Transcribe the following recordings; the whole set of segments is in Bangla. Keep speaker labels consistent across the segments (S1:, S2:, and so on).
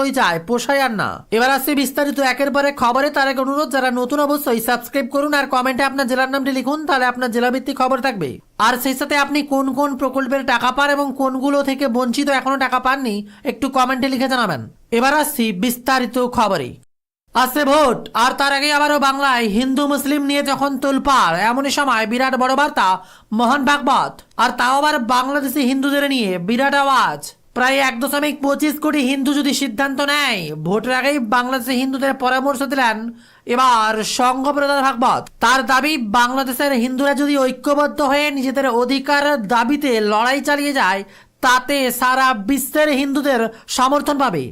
S1: যতই চায় পোষায় আর না। এবার আসছে বিস্তারিত একের পরে খবরে। তার এক অনুরোধ, যারা নতুন অবশ্যই সাবস্ক্রাইব করুন আর কমেন্টে আপনার জেলার নামটি লিখুন, তাহলে আপনার জেলাভিত্তিক খবর থাকবে। আর সেই সাথে আপনি কোন কোন প্রকল্পের টাকা পান এবং কোনগুলো থেকে বঞ্চিত এখনও টাকা পাননি, একটু কমেন্টে লিখে জানাবেন। এবার আসছি বিস্তারিত খবরে। আসছে ভোট, আর তার আগে আবারও বাংলায় হিন্দু মুসলিম নিয়ে যখন তোলপাড়, এমনই সময় বিরাট বড় বার্তা, মহান ভাগবত। আর তাও আবার বাংলাদেশি হিন্দুদের নিয়ে বিরাট আওয়াজ। প্রায় এক দশমিক পঁচিশ কোটি হিন্দু যদি সিদ্ধান্ত নেয়, ভোটের আগেই বাংলাদেশের হিন্দুদের পরামর্শ দিলেন এবার সংঘপ্রধান ভাগবত। তার দাবি, বাংলাদেশের হিন্দুরা যদি ঐক্যবদ্ধ হয়ে নিজেদের অধিকার দাবিতে লড়াই চালিয়ে যায়, তাতে সারা বিশ্বের হিন্দুদের সমর্থন পাবে।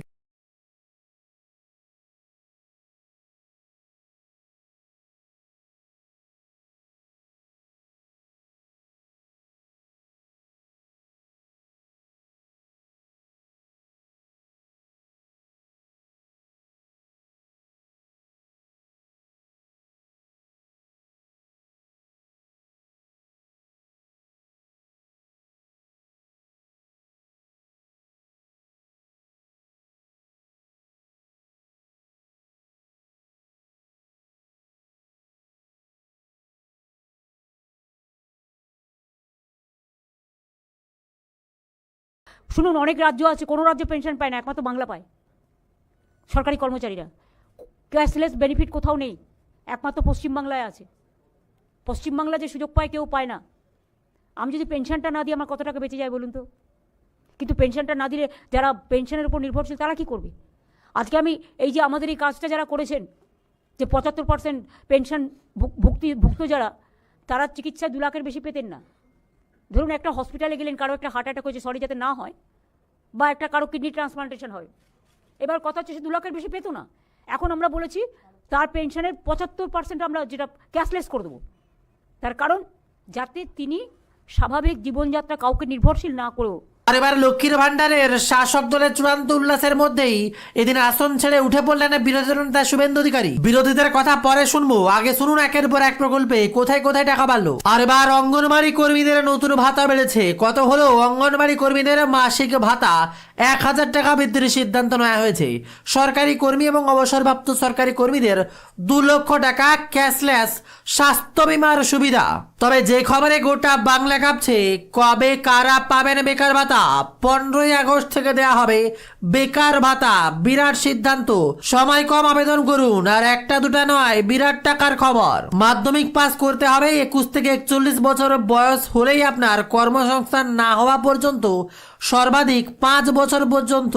S2: শুনুন, অনেক রাজ্য আছে, কোনো রাজ্য পেনশন পায় না, একমাত্র বাংলা পায়। সরকারি কর্মচারীরা। ক্যাশলেস বেনিফিট কোথাও নেই, একমাত্র পশ্চিমবাংলায় আছে। পশ্চিমবাংলা যে সুযোগ পায়, কেউ পায় না। আমি যদি পেনশনটা না দিই, আমার কত টাকা বেঁচে যায় বলুন তো? কিন্তু পেনশনটা না দিলে যারা পেনশনের উপর নির্ভরশীল, তারা কি করবে? আজকে আমি এই যে আমাদের এই কাজটা যারা করেছেন, যে পঁচাত্তর পার্সেন্ট পেনশন ভুক্তি, ভুক্ত যারা, তারা চিকিৎসা দু লাখের বেশি পেতেন না। ধরুন একটা হসপিটালে গেলেন, কারও একটা হার্ট অ্যাটাক হয়েছে সরি যাতে না হয়, বা একটা কারও কিডনি ট্রান্সপ্লান্টেশন হয়। এবার কথা হচ্ছে সে দু লাখের বেশি পেত না। এখন আমরা বলেছি তার পেনশনের পঁচাত্তর পার্সেন্ট আমরা যেটা ক্যাশলেস করে দেবো। তার কারণ যাতে তিনি স্বাভাবিক জীবনযাত্রা কাউকে নির্ভরশীল না করেও
S1: আর এবার লক্ষ্মীর ভান্ডারের শাসক দলের চূড়ান্ত উল্লাসের মধ্যেই এদিন আসন ছেড়ে উঠে পড়লেন বিরোধী নেতা শুভেন্দু অধিকারী। বিরোধীদের কথা পরে শুনব। আগে শুনুন একের পর এক প্রকল্পে কোথায় কোথায় টাকা বাড়লো। আর এবার অঙ্গনবাড়ি কর্মীদের নতুন ভাতা বেড়েছে। কত হলো অঙ্গনবাড়ি কর্মীদের মাসিক ভাতা? এক হাজার টাকা বৃদ্ধির সিদ্ধান্ত নেওয়া হয়েছে। সরকারি কর্মী এবং অবসরপ্রাপ্ত সরকারি কর্মীদের দু লক্ষ টাকা ক্যাশলেস স্বাস্থ্য বিমার সুবিধা। তবে যে খবরে গোটা বাংলা কাঁপছে, কবে কারা পাবেন বেকার ভাতা? পনেরোই আগস্ট থেকে দেয়া হবে বেকার ভাতা। বিরাট সিদ্ধান্ত। সময় কম আবেদন করুন। আর একটা দুটা নয়, বিরাট টাকার খবর। মাধ্যমিক পাস করতে হবে, একুশ থেকে একচল্লিশ বছর বয়স হলেই আপনার কর্মসংস্থান না হওয়া পর্যন্ত, সর্বাধিক পাঁচ বছর পর্যন্ত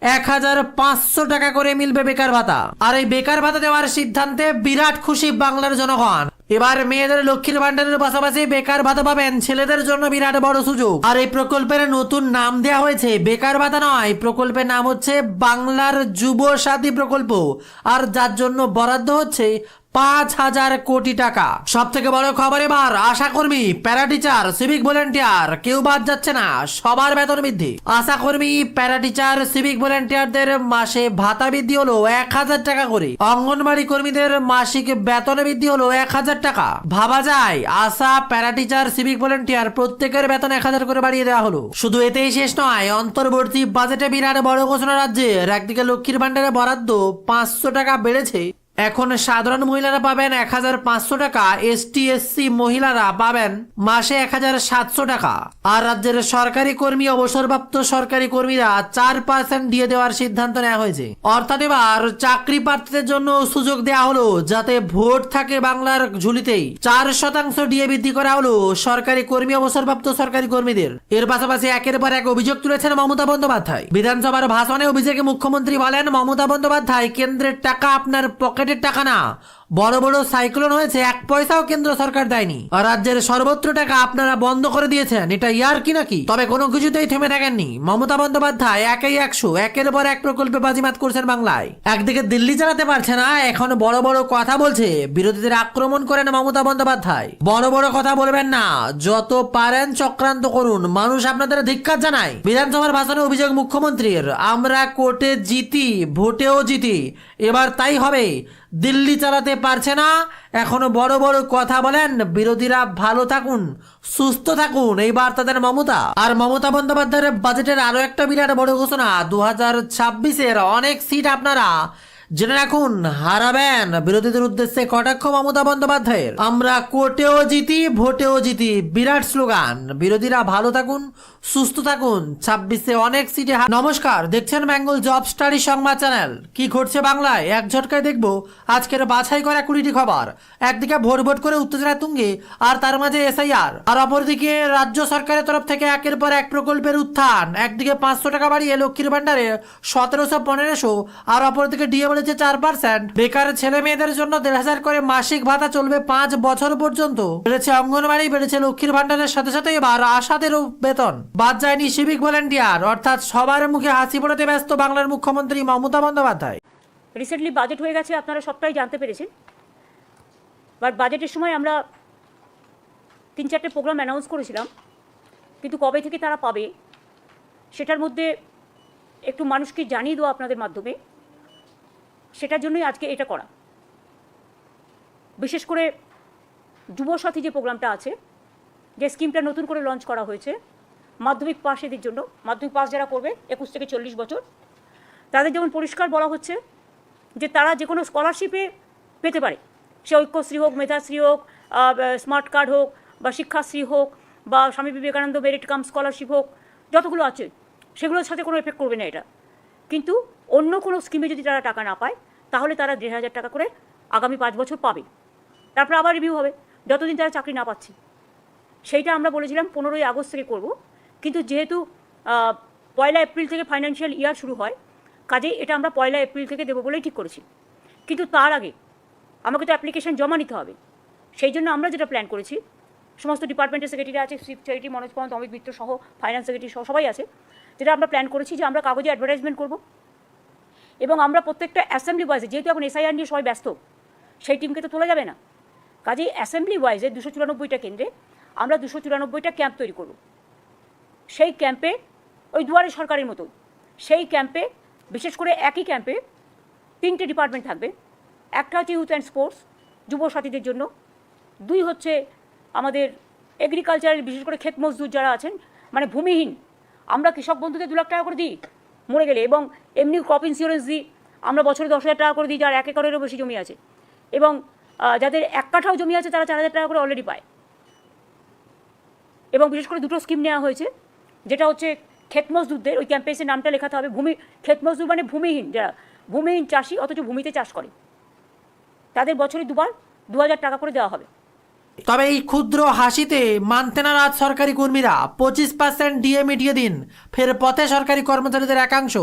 S1: এক হাজার পাঁচশো টাকা করে মিলবে বেকার ভাতা। আর এই বেকার ভাতা দেওয়ার সিদ্ধান্তে বিরাট খুশি বাংলার জনগণ। এবার মেয়েদের লক্ষ্মীর ভান্ডারের পাশাপাশি বেকার ভাতা পাবেন ছেলেদের জন্য বিরাট বড় সুযোগ। আর এই প্রকল্পের নতুন নাম দেওয়া হয়েছে বেকার ভাতা নয়, প্রকল্পের নাম হচ্ছে বাংলার যুব সাথী প্রকল্প। আর যার জন্য বরাদ্দ হচ্ছে পাঁচ হাজার কোটি টাকা। সব থেকে বড় খবর এবার, আশা কর্মী প্যারা টিচার সিভিক ভলেন্টিয়ার, কেউ বাদ যাচ্ছে না, সবার বেতন বৃদ্ধি। আশা কর্মী প্যারা টিচার সিভিক ভলেন্টিয়ারদের মাসে ভাতা বৃদ্ধি হলো এক হাজার টাকা করে। অঙ্গনবাড়ি কর্মীদের মাসিক বেতন বৃদ্ধি হলো এক হাজার টাকা। ভাবা যায়, আশা প্যারা টিচার সিভিক ভলেন্টিয়ার প্রত্যেকের বেতন এক হাজার করে বাড়িয়ে দেওয়া হলো। শুধু এতেই শেষ নয়, অন্তর্বর্তী বাজেটে বিরাট বড় ঘোষণা রাজ্যের। একদিকে লক্ষ্মীর ভান্ডারে বরাদ্দ পাঁচশো টাকা বেড়েছে এখন সাধারণ মহিলারা পাবেন এক হাজার পাঁচশো টাকা এসটি এসসি মহিলারা পাবেন মাসে এক হাজার সাতশো টাকা। আর রাজ্যের সরকারি কর্মী, অবসরপ্রাপ্ত সরকারি কর্মীরা চার পার্সেন্ট দিয়ে দেওয়ার সিদ্ধান্ত নেওয়া হয়েছে। অর্থাৎ এবার চাকরি প্রার্থীদের জন্য সুযোগ দেওয়া হলো, যাতে ভোট থাকে বাংলার ঝুলিতেই। চার শতাংশ ডিএ বৃদ্ধি করা হলো সরকারি কর্মী, অবসরপ্রাপ্ত সরকারি কর্মীদের। এর পাশাপাশি একের পর এক অভিযোগ তুলেছেন মমতা বন্দ্যোপাধ্যায়। বিধানসভার ভাষণে অভিযোগে মুখ্যমন্ত্রী বলেন, মমতা বন্দ্যোপাধ্যায়, কেন্দ্রের টাকা আপনার পকেটের টাকা না। বড় বড় সাইক্লোন হয়েছে, এক পয়সাও কেন্দ্র সরকার দেয়নি। আর রাজ্যের সর্বত্র টাকা আপনারা বন্ধ করে দিয়েছেন, এটা ইয়ার কি নাকি তবে কোনো কিছুতেই থেমে থাকেননি। মমতা বন্দ্যোপাধ্যায় একেই একশো, একের পর এক প্রকল্পে বাজিমাত করছেন বাংলায়। একদিকে দিল্লি চালাতে পারছে না, এখন বড় বড় কথা বলছে, বিরোধীদের আক্রমণ করেন মমতা বন্দ্যোপাধ্যায়। বড় বড় কথা বলবেন না, যত পারেন চক্রান্ত করুন, মানুষ আপনাদের ধিক্কার জানায়। বিধানসভার ভাষণে অভিযোগ মুখ্যমন্ত্রীর, আমরা কোর্টে জিতি, ভোটেও জিতি, এবার তাই হবে। দিল্লি চালাতে পারছে না। এখনও বড় বড় কথা বলেন, বিরোধীরা ভালো থাকুন, সুস্থ থাকুন। এই বার্তাদের মমতা। আর মমতা বন্দ্যোপাধ্যায়ের বাজেটের আরও একটা বিরাট বড় ঘোষণা। দু হাজার ছাব্বিশের অনেক সিট আপনারা। জেনে রাখুন, হারাবেন বিরোধীদের উদ্দেশ্যে কটাক্ষ মমতা বন্দ্যোপাধ্যায়ের। আমরা কোর্টেও জিতি, ভোটেও জিতি, বিরাট স্লোগান। বিরোধীরা ভালো থাকুন, সুস্থ থাকুন। ছাব্বিশে অনেক সিটে নমস্কার, দেখছেন বেঙ্গল জব স্টাডি সংবাদ চ্যানেল। কি ঘটছে বাংলায়? এক ঝটকায় দেখব আজকের বাছাই করা কুড়িটি খবর। একদিকে ভোট ভোট করে উত্তেজনা তুঙ্গে, আর তার মাঝে এসআইআর। আর অপরদিকে রাজ্য সরকারের তরফ থেকে একের পর এক প্রকল্পের উত্থান। একদিকে পাঁচশো টাকা বাড়িয়ে লক্ষ্মীর ভান্ডারে সতেরোশো পনেরোশো, আর অপরদিকে ডিএ বলেছে চার পার্সেন্ট বেকার ছেলে মেয়েদের জন্য দেড় হাজার করে মাসিক ভাতা চলবে পাঁচ বছর পর্যন্ত। বেড়েছে অঙ্গনবাড়ি বেড়েছে লক্ষ্মীর ভান্ডারের সাথে সাথে এবার আশাদেরও বেতন। বাদ যায়নি সিভিক ভলেন্টিয়ার অর্থাৎ সবার মুখে হাসি ফোটাতে ব্যস্ত বাংলার মুখ্যমন্ত্রী মমতা বন্দ্যোপাধ্যায়।
S2: রিসেন্টলি বাজেট হয়ে গেছে, আপনারা সবটাই জানতে পেরেছেন। বাট বাজেটের সময় আমরা তিন চারটে প্রোগ্রাম অ্যানাউন্স করেছিলাম, কিন্তু কবে থেকে তারা পাবে, সেটার মধ্যে একটু মানুষকে জানিয়ে দেওয়া আপনাদের মাধ্যমে। সেটার জন্যই আজকে এটা করা। বিশেষ করে যুবসাথী যে প্রোগ্রামটা আছে, যে স্কিমটা নতুন করে লঞ্চ করা হয়েছে, মাধ্যমিক পাস এদের জন্য, মাধ্যমিক পাস যারা করবে, একুশ থেকে চল্লিশ বছর, তাদের যেমন পরিষ্কার বলা হচ্ছে যে তারা যে কোনো স্কলারশিপে পেতে পারে। সে ঐক্যশ্রী হোক, মেধাশ্রী হোক স্মার্ট কার্ড হোক, বা শিক্ষাশ্রী হোক, বা Swami Vivekananda merit cum scholarship হোক, যতগুলো আছে, সেগুলোর সাথে কোনো এফেক্ট করবে না এটা। কিন্তু অন্য কোনো স্কিমে যদি তারা টাকা না পায়, তাহলে তারা দেড় হাজার টাকা করে আগামী পাঁচ বছর পাবে। তারপর আবার রিভিউ হবে, যতদিন তারা চাকরি না পাচ্ছে। সেইটা আমরা বলেছিলাম, পনেরোই আগস্ট থেকে করব। কিন্তু যেহেতু পয়লা এপ্রিল থেকে ফাইন্যান্সিয়াল ইয়ার শুরু হয়, কাজেই এটা আমরা পয়লা এপ্রিল থেকে দেবো বলেই ঠিক করেছি। কিন্তু তার আগে আমাকে তো অ্যাপ্লিকেশন জমা নিতে হবে। সেই জন্য আমরা যেটা প্ল্যান করেছি, সমস্ত ডিপার্টমেন্টের সেক্রেটারি আছে শিব চ্যারিটি মনোজ পন্ত অমিত মিত্র সহ ফাইন্যান্স সেক্রেটারি সহ সবাই আছে। যেটা আমরা প্ল্যান করেছি যে আমরা কাগজে অ্যাডভার্টাইজমেন্ট করব। এবং আমরা প্রত্যেকটা অ্যাসেম্বলি ওয়াইজে যেহেতু এখন এসআইআর নিয়ে সবাই ব্যস্ত, সেই টিমকে তো তোলা যাবে না। কাজেই অ্যাসেম্বলি ওয়াইজে দুশো চুরানব্বইটা কেন্দ্রে আমরা দুশো চুরানব্বইটা ক্যাম্প তৈরি করব। সেই ক্যাম্পে ওই দুয়ারে সরকারের মতো সেই ক্যাম্পে বিশেষ করে একই ক্যাম্পে তিনটে ডিপার্টমেন্ট থাকবে। একটা হচ্ছে ইউথ অ্যান্ড স্পোর্টস যুব সাথীদের জন্য। দুই হচ্ছে আমাদের এগ্রিকালচারের বিশেষ করে ক্ষেত মজদুর যারা আছেন মানে ভূমিহীন আমরা কৃষক বন্ধুদের দু লাখ টাকা করে দিই? মরে গেলে। এবং এমনি ক্রপ ইন্স্যুরেন্স দিই। আমরা বছরে দশ হাজার টাকা করে দিই, যার এক একরেরও বেশি জমি আছে। এবং যাদের এক কাঠাও জমি আছে, তারা চার হাজার টাকা করে অলরেডি পায়। এবং বিশেষ করে দুটো স্কিম নেওয়া হয়েছে। যেটা হচ্ছে ক্ষেত মজদুরদের, ওই ক্যাম্পেসের নামটা লেখাতে হবে। ভূমি, ক্ষেত মজদুর মানে ভূমিহীন, যারা ভূমিহীন চাষি, অথচ ভূমিতে চাষ করে। তাদের বছরে দুবার দু হাজার টাকা করে দেওয়া হবে।
S1: তবে এই ক্ষুদ্র হাসিতে মানতে না রাজ সরকারি কর্মীরা, পঁচিশ পার্সেন্ট ডিএ মিটিয়ে দিন। ফের পথে সরকারি কর্মচারীদের একাংশ।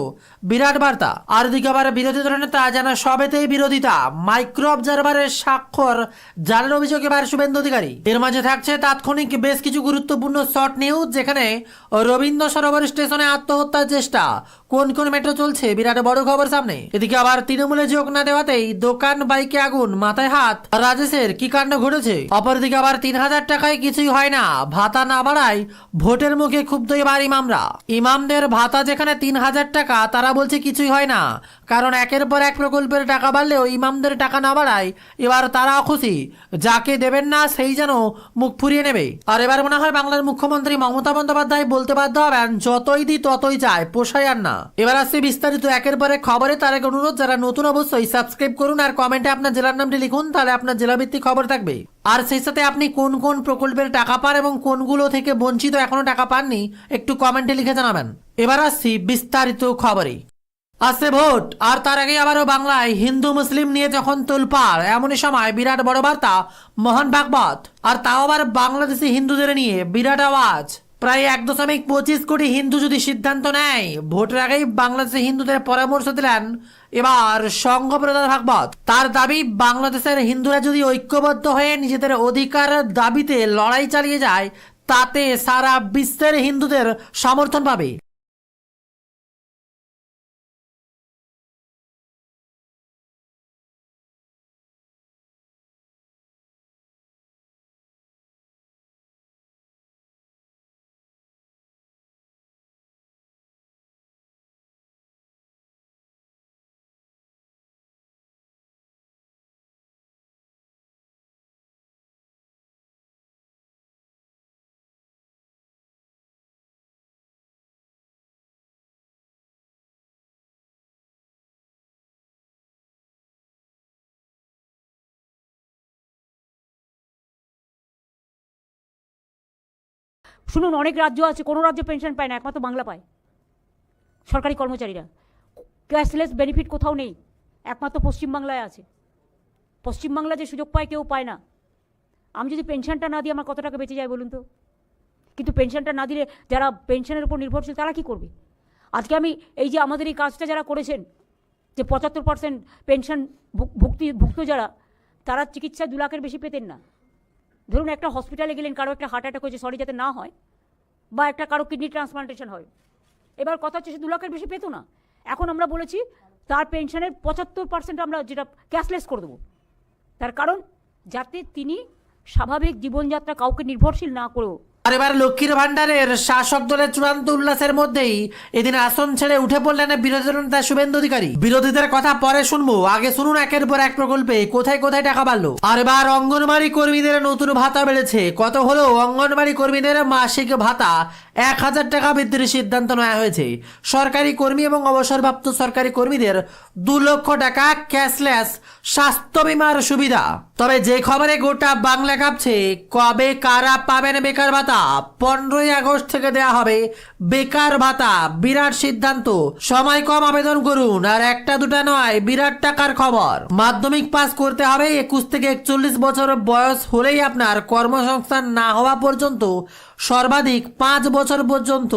S1: বিরাট বার্তা। আর দিকে আবার বিরোধী দলের নেতা যেন সবেতেই বিরোধিতা। মাইক্রো অবজারভারের স্বাক্ষর জালের অভিযোগ এবার শুভেন্দু অধিকারী। এর মাঝে থাকছে তাৎক্ষণিক বেশ কিছু গুরুত্বপূর্ণ শর্ট নিউজ, যেখানে রবীন্দ্র সরোবর স্টেশনে আত্মহত্যার চেষ্টা। কোন কোন মেট্রো চলছে, বিরাট বড় খবর সামনে। এদিকে আবার তৃণমূলে যোগ না দেওয়াতেই দোকান, বাইকে আগুন, মাথায় হাত। রাজেশের কি কাণ্ড ঘটেছে? অপরদিকে আবার তিন হাজার টাকায় কিছুই হয় না। ভাতা না বাড়ায় ভোটের মুখে ক্ষুব্ধ এবার ইমামরা। ইমামদের ভাতা যেখানে তিন হাজার টাকা, তারা বলছে কিছুই হয় না। কারণ একের পর এক প্রকল্পের টাকা বাড়লেও ইমামদের টাকা না বাড়ায় এবার তারা খুশি। যাকে দেবেন না, সেই যেন মুখ ফুরিয়ে নেবে। আর এবার মনে হয় বাংলার মুখ্যমন্ত্রী মমতা বন্দ্যোপাধ্যায় বলতে বাধ্য হবেন, যতই দি ততই চায় পোষায় আর না। এবার আসছে বিস্তারিত একের পর এক খবরে, তার এক অনুরোধ, যারা নতুন অবশ্যই সাবস্ক্রাইব করুন আর কমেন্টে আপনার জেলার নামটি লিখুন, তাহলে আপনার জেলাভিত্তিক খবর থাকবে। আর সেই সাথে আপনি কোন কোন প্রকল্পের টাকা পান এবং কোনগুলো থেকে বঞ্চিত এখনও টাকা পাননি, একটু কমেন্টে লিখে জানাবেন। এবার আসছি বিস্তারিত খবরে। আসছে ভোট। আর তার আগে আবারও বাংলায় হিন্দু, মুসলিম নিয়ে যখন তোলপাড়, এমনই সময় বিরাট বড় বার্তা, মোহন ভাগবত। আর তাও আবার বাংলাদেশি হিন্দুদের নিয়ে বিরাট আওয়াজ। প্রায় এক দশমিক পঁচিশ কোটি হিন্দু যদি সিদ্ধান্ত নেয়, ভোটের আগেই বাংলাদেশি হিন্দুদের পরামর্শ দিলেন এবার সংঘপ্রধান ভাগবত। তার দাবি, বাংলাদেশের হিন্দুরা যদি ঐক্যবদ্ধ হয়ে নিজেদের অধিকার দাবিতে লড়াই চালিয়ে যায়, তাতে সারা বিশ্বের হিন্দুদের সমর্থন পাবে।
S2: শুনুন, অনেক রাজ্য আছে, কোনো রাজ্য পেনশন পায় না, একমাত্র বাংলা পায়। সরকারি কর্মচারীরা। ক্যাশলেস বেনিফিট কোথাও নেই, একমাত্র পশ্চিমবাংলায় আছে। পশ্চিমবাংলা যে সুযোগ পায়, কেউ পায় না। আমি যদি পেনশনটা না দিই, আমার কত টাকা বেঁচে যায় বলুন তো? কিন্তু পেনশনটা না দিলে যারা পেনশনের উপর নির্ভরশীল, তারা কী করবে? আজকে আমি এই যে আমাদের এই কাজটা যারা করেছেন, যে পঁচাত্তর পার্সেন্ট পেনশন ভুক্তি ভুক্ত যারা, তারা চিকিৎসা দু লাখের বেশি পেতেন না। ধরুন একটা হসপিটালে গেলেন, কারও একটা হার্ট অ্যাটাক হয়েছে সরি যাতে না হয়, বা একটা কারও কিডনি ট্রান্সপ্লান্টেশন হয়। এবার কথা হচ্ছে সে দু লাখের বেশি পেতো না। এখন আমরা বলেছি তার পেনশনের পঁচাত্তর পার্সেন্ট আমরা যেটা ক্যাশলেস করে দেবো। তার কারণ যাতে তিনি স্বাভাবিক জীবনযাত্রা কাউকে নির্ভরশীল না করেও
S1: আর এবার লক্ষ্মীর ভান্ডারের শাসক দলের চূড়ান্ত উল্লাসের মধ্যেই এদিন আসন ছেড়ে উঠে পড়লেন বিরোধী নেতা শুভেন্দু অধিকারী। বিরোধীদের কথা পরে শুনব। আগে শুনুন একের পর এক প্রকল্পে কোথায় কোথায় টাকা বাড়লো। আর এবার অঙ্গনবাড়ি কর্মীদের নতুন ভাতা বেড়েছে। কত হলো? অঙ্গনবাড়ি কর্মীদের মাসিক ভাতা এক হাজার টাকা বৃদ্ধির সিদ্ধান্ত নেওয়া হয়েছে। সরকারি কর্মী এবং অবসরপ্রাপ্ত সরকারি কর্মীদের দু লক্ষ টাকা ক্যাশলেস স্বাস্থ্য বিমার সুবিধা। তবে যে খবরে গোটা বাংলা কাঁপছে, কবে কারা পাবেন বেকার ভাতা? পনেরোই আগস্ট থেকে দেয়া হবে বেকার ভাতা। বিরাট সিদ্ধান্ত। সময় কম আবেদন করুন। আর একটা দুটা নয়, বিরাট টাকার খবর। মাধ্যমিক পাস করতে হবে, একুশ থেকে একচল্লিশ বছর বয়স হলেই আপনার কর্মসংস্থান না হওয়া পর্যন্ত, সর্বাধিক পাঁচ বছর পর্যন্ত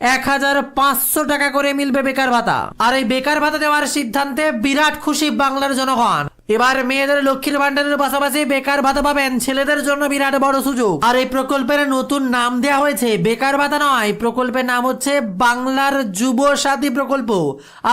S1: এক হাজার পাঁচশো টাকা করে মিলবে বেকার ভাতা। আর এই বেকার ভাতা দেওয়ার সিদ্ধান্তে বিরাট খুশি বাংলার জনগণ। এবার মেয়েদের লক্ষ্মীর ভান্ডারের পাশাপাশি বেকার ভাতা পাবেন ছেলেদের জন্য বিরাট বড় সুযোগ। আর এই প্রকল্পের নতুন নাম দেওয়া হয়েছে, বেকার ভাতা নয়। প্রকল্পের নাম হচ্ছে বাংলার যুব সাথী প্রকল্প।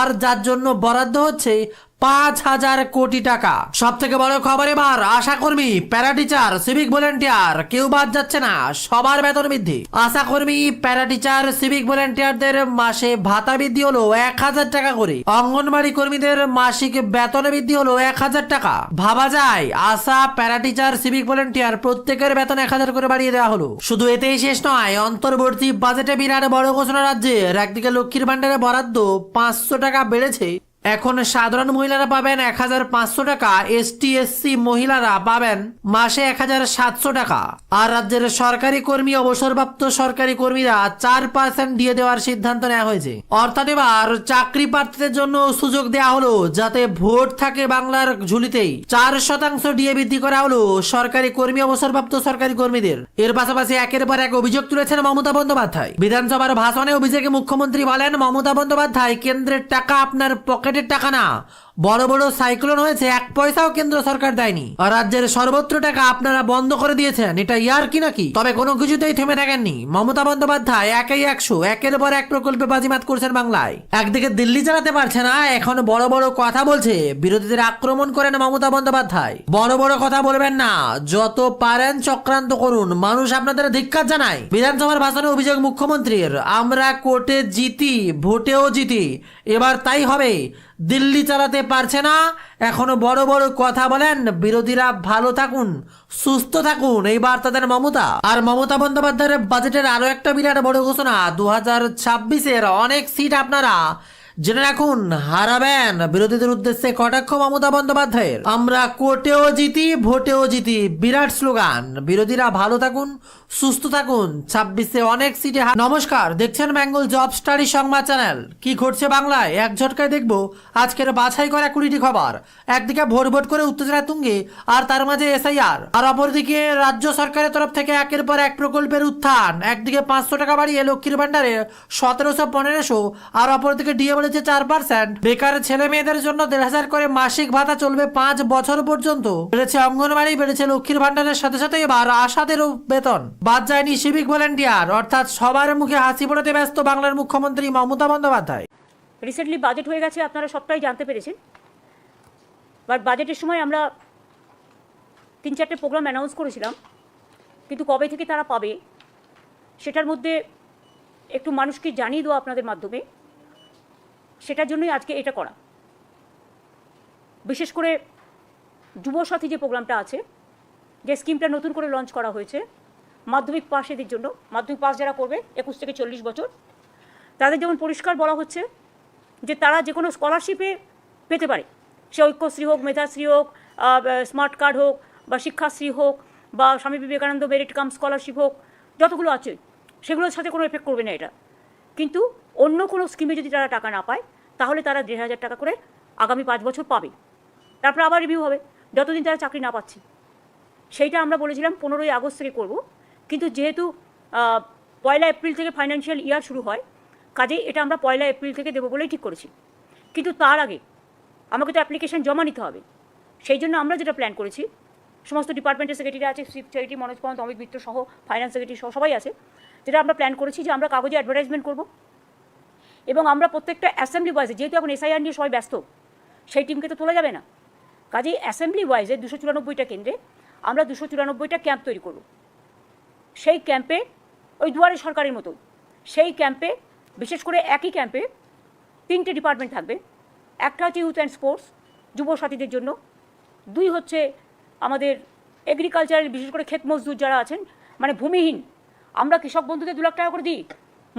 S1: আর যার জন্য বরাদ্দ হচ্ছে পাঁচ হাজার কোটি টাকা। সব থেকে বড় খবর এবার, আশাকর্মী প্যারা টিচার সিভিক ভলেন্টিয়ার কেউ বাদ যাচ্ছে না, সবার বেতন বৃদ্ধি। আশাকর্মী প্যারা টিচার সিভিক ভলেন্টিয়ারদের মাসে ভাতা বৃদ্ধি হলো এক হাজার টাকা করে। অঙ্গনবাড়ি কর্মীদের মাসিক বেতন বৃদ্ধি হলো এক হাজার টাকা। ভাবা যায়, আশা প্যারা টিচার সিভিক ভলেন্টিয়ার প্রত্যেকের বেতন এক হাজার করে বাড়িয়ে দেওয়া হলো। শুধু এতেই শেষ নয়, অন্তর্বর্তী বাজেটে বিরাট বড় ঘোষণা রাজ্যের একদিকে লক্ষ্মীর ভান্ডারে বরাদ্দ পাঁচশো টাকা বেড়েছে এখন সাধারণ মহিলারা পাবেন এক হাজার পাঁচশো টাকা এসটি এসসি মহিলারা পাবেন মাসে এক হাজার সাতশো টাকা। আর রাজ্যের সরকারি কর্মী, অবসরপ্রাপ্ত সরকারি কর্মীরা চার পার্সেন্ট দিয়ে দেওয়ার সিদ্ধান্ত নেওয়া হয়েছে। অর্থাৎ এবার চাকরি প্রার্থীদের জন্য সুযোগ দেওয়া হলো, যাতে ভোট থাকে বাংলার ঝুলিতেই। চার শতাংশ ডিএ বৃদ্ধি করা হলো সরকারি কর্মী, অবসরপ্রাপ্ত সরকারি কর্মীদের। এর পাশাপাশি একের পর এক অভিযোগ তুলেছেন মমতা বন্দ্যোপাধ্যায়। বিধানসভার ভাষণে অভিযোগে মুখ্যমন্ত্রী বলেন, মমতা বন্দ্যোপাধ্যায়, কেন্দ্রের টাকা আপনার পকেটের টাকা না। বড় বড় সাইক্লোন হয়েছে, এক পয়সাও কেন্দ্র সরকার দেয়নি। আর রাজ্যের সর্বত্র টাকা আপনারা বন্ধ করে দিয়েছেন, এটা ইয়ার কি নাকি? তবে কোনো কিছুতেই থেমে থাকেননি। মমতা বন্দ্যোপাধ্যায় একেই একশো, একের পর এক প্রকল্পে বাজিমাত করছেন বাংলায়। একদিকে দিল্লি চালাতে পারছে না, এখন বড় বড় কথা বলছে, বিরোধীদের আক্রমণ করেন মমতা বন্দ্যোপাধ্যায়। বড় বড় কথা বলবেন না, যত পারেন চক্রান্ত করুন, মানুষ আপনাদের ধিক্কার জানায়। বিধানসভার ভাষণে অভিযোগ মুখ্যমন্ত্রীর, আমরা কোর্টে জিতি, ভোটেও জিতি এবার তাই হবে। দিল্লি চালাতে পারছে না। এখনও বড় বড় কথা বলেন। বিরোধীরা ভালো থাকুন, সুস্থ থাকুন। এইবার তাদের মমতা। আর মমতা বন্দ্যোপাধ্যায়ের বাজেটের আরও একটা বিরাট বড় ঘোষণা। দু হাজার ছাব্বিশের অনেক সিট আপনারা। জেনে রাখুন, হারাবেন। বিরোধীদের উদ্দেশ্যে কটাক্ষ মমতা বন্দ্যোপাধ্যায়ের। আমরা কোর্টেও জিতি, ভোটেও জিতি, বিরাট স্লোগান। বিরোধীরা ভালো থাকুন, সুস্থ থাকুন। ছাব্বিশে অনেক সিটে নমস্কার, দেখছেন বেঙ্গল জব স্টাডি সংবাদ চ্যানেল। কি ঘটছে বাংলায়? এক ঝটকায় দেখব আজকের বাছাই করা কুড়িটি খবর। একদিকে ভোট ভোট করে উত্তেজনা তুঙ্গে, আর তার মাঝে এসআইআর। আর অপরদিকে রাজ্য সরকারের তরফ থেকে একের পর এক প্রকল্পের উত্থান। একদিকে পাঁচশো টাকা বাড়িয়ে লক্ষ্মীর ভান্ডারে সতেরোশো পনেরোশো, আর অপরদিকে ডিএ বলেছে চার পার্সেন্ট বেকার ছেলে মেয়েদের জন্য দেড় হাজার করে মাসিক ভাতা চলবে পাঁচ বছর পর্যন্ত। বেড়েছে অঙ্গনবাড়ি বেড়েছে লক্ষ্মীর ভান্ডারের সাথে সাথে এবার আশাদেরও বেতন। বাদ যায়নি সিভিক ভলেন্টিয়ার অর্থাৎ সবার মুখে হাসি ফোটাতে ব্যস্ত বাংলার মুখ্যমন্ত্রী মমতা বন্দ্যোপাধ্যায়।
S2: রিসেন্টলি বাজেট হয়ে গেছে, আপনারা সবটাই জানতে পেরেছেন। বাট বাজেটের সময় আমরা তিন চারটে প্রোগ্রাম অ্যানাউন্স করেছিলাম। কিন্তু কবে থেকে তারা পাবে, সেটার মধ্যে একটু মানুষকে জানিয়ে দেওয়া আপনাদের মাধ্যমে। সেটার জন্যই আজকে এটা করা। বিশেষ করে যুবসাথী যে প্রোগ্রামটা আছে, যে স্কিমটা নতুন করে লঞ্চ করা হয়েছে, মাধ্যমিক পাস এদের জন্য, মাধ্যমিক পাস যারা করবে, একুশ থেকে চল্লিশ বছর, তাদের যেমন পরিষ্কার বলা হচ্ছে যে তারা যে কোনো স্কলারশিপে পেতে পারে। সে ঐক্যশ্রী হোক, মেধাশ্রী হোক স্মার্ট কার্ড হোক, বা শিক্ষাশ্রী হোক, বা Swami Vivekananda merit cum scholarship হোক, যতগুলো আছে, সেগুলোর সাথে কোনো এফেক্ট করবে না এটা। কিন্তু অন্য কোনো স্কিমে যদি তারা টাকা না পায়, তাহলে তারা দেড় হাজার টাকা করে আগামী পাঁচ বছর পাবে। তারপর আবার রিভিউ হবে, যতদিন তারা চাকরি না পাচ্ছে। সেইটা আমরা বলেছিলাম, পনেরোই আগস্ট থেকে করব। কিন্তু যেহেতু পয়লা এপ্রিল থেকে ফাইন্যান্সিয়াল ইয়ার শুরু হয়, কাজেই এটা আমরা পয়লা এপ্রিল থেকে দেবো বলেই ঠিক করেছি। কিন্তু তার আগে আমাকে তো অ্যাপ্লিকেশন জমা নিতে হবে। সেই জন্য আমরা যেটা প্ল্যান করেছি, সমস্ত ডিপার্টমেন্টের সেক্রেটারি আছে শিব চ্যারিটি মনোজ পন্ত অমিত মিত্র সহ ফাইন্যান্স সেক্রেটারি সহ সবাই আছে। যেটা আমরা প্ল্যান করেছি যে আমরা কাগজে অ্যাডভার্টাইজমেন্ট করব। এবং আমরা প্রত্যেকটা অ্যাসেম্বলি ওয়াইজে যেহেতু এখন এসআইআর নিয়ে সবাই ব্যস্ত, সেই টিমকে তো তোলা যাবে না। কাজেই অ্যাসেম্বলি ওয়াইজে দুশো চুরানব্বইটা কেন্দ্রে আমরা দুশো চুরানব্বইটা ক্যাম্প তৈরি করব। সেই ক্যাম্পে ওই দুয়ারে সরকারের মতো সেই ক্যাম্পে বিশেষ করে একই ক্যাম্পে তিনটে ডিপার্টমেন্ট থাকবে। একটা হচ্ছে ইউথ অ্যান্ড স্পোর্টস যুব সাথীদের জন্য। দুই হচ্ছে আমাদের এগ্রিকালচারের বিশেষ করে ক্ষেত মজদুর যারা আছেন মানে ভূমিহীন আমরা কৃষক বন্ধুদের দু লাখ টাকা করে দিই।